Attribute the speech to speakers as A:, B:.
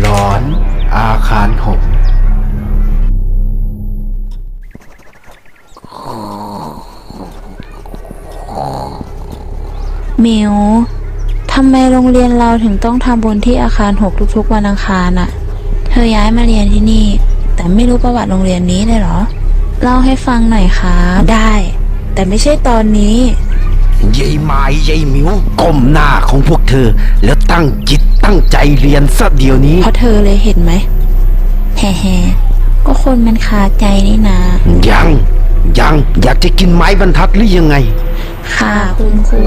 A: หลอนอาคารหก
B: หมิว ทำไมโรงเรียนเราถึงต้องทำบุญที่อาคารหกทุกๆวันอังคารน่ะ เธอย้ายมาเรียนที่นี่ แต่ไม่รู้ประวัติโรงเรียนนี้เลยเหรอ เล่าให้ฟังหน่อยครับได้ แต่ไม่ใช่ตอนนี้
A: ยายไม้ยายหมิวก้มหน้าของพวกเธอ แล้วตั้งจิตตั้งใจเรียนซะเดี๋ยวนี้
B: เพราะเธอเลยเห็นไหมแฮ่ๆก็คนมันคาใจนี่นา
A: ยัง ยังอยากจะกินไม้บรรทัดหรือยังไง
B: ค่ะคุณครู